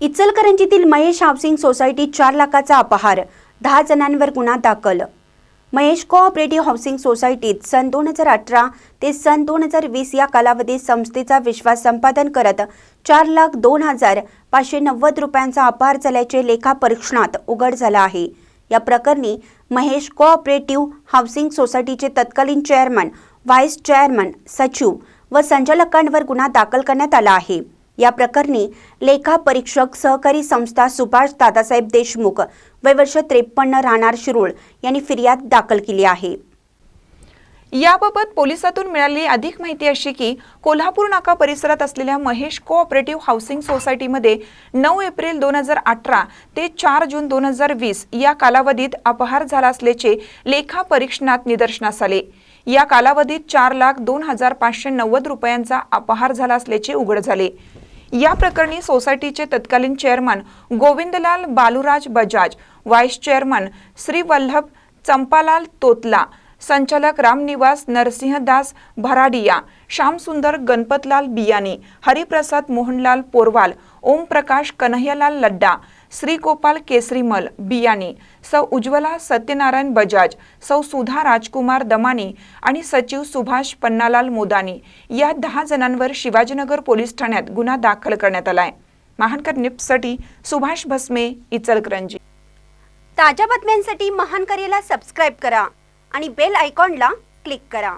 इचलकरंजीतील Mahesh housing society चार लाखाचा अपहार दहा जणांवर गुन्हा दाखल. महेश कोऑपरेटिव्ह हाऊसिंग सोसायटीत सन दोन हजार अठरा ते सन दोन हजार वीस या कालावधीत संस्थेचा विश्वास संपादन करत चार लाख दोन हजार पाचशे नव्वद रुपयांचा अपहार झाल्याचे लेखापरीक्षणात उघड झालं आहे. या प्रकरणी महेश कोऑपरेटिव्ह हाऊसिंग सोसायटीचे तत्कालीन चेअरमन व्हाईस चेअरमन सचिव व संचालकांवर गुन्हा दाखल करण्यात आला आहे. या प्रकरणी लेखापरीक्षक सहकारी संस्था सुभाष दादासाहेब देशमुख वय वर्ष त्रेपन्न राहणार शिरूळ यांनी फिर्याद दाखल केली आहे. याबाबत पोलिसातून मिळालेली अधिक माहिती अशी की कोल्हापूर नाका परिसरात असलेल्या महेश कोऑपरेटिव्ह हाऊसिंग सोसायटीमध्ये नऊ एप्रिल दोन हजार अठरा ते चार जून दोन हजार वीस या कालावधीत अपहार झाला असल्याचे लेखा परीक्षणात निदर्शनास आले. या कालावधीत चार लाख दोन हजार पाचशे नव्वद रुपयांचा अपहार झाला असल्याचे उघड झाले. या प्रकरणी सोसायटीचे तत्कालीन chairman Govindlal Baluraj Bajaj vice chairman Shri Vallabh Champalal Totla संचालक रामनिवास नरसिंहदास भराडिया श्यामसुंदर गणपतलाल बियानी हरिप्रसाद मोहनलाल पोरवाल ओमप्रकाश कन्हैयालाल लड्डा श्री गोपाल केसरीमल बियानी सौ उज्ज्वला सत्यनारायण बजाज सौ सुधा राजकुमार दमानी आणि सचिव सुभाष पन्नालाल मोदानी या दहा जणांवर शिवाजीनगर पोलीस ठाण्यात गुन्हा दाखल करण्यात आलाय. महानकर निप्ससाठी सुभाष भस्मे इचलकरंजी. ताज्या बातम्यांसाठी महानकरेला सबस्क्राईब करा आणि बेल आयकॉनला क्लिक करा.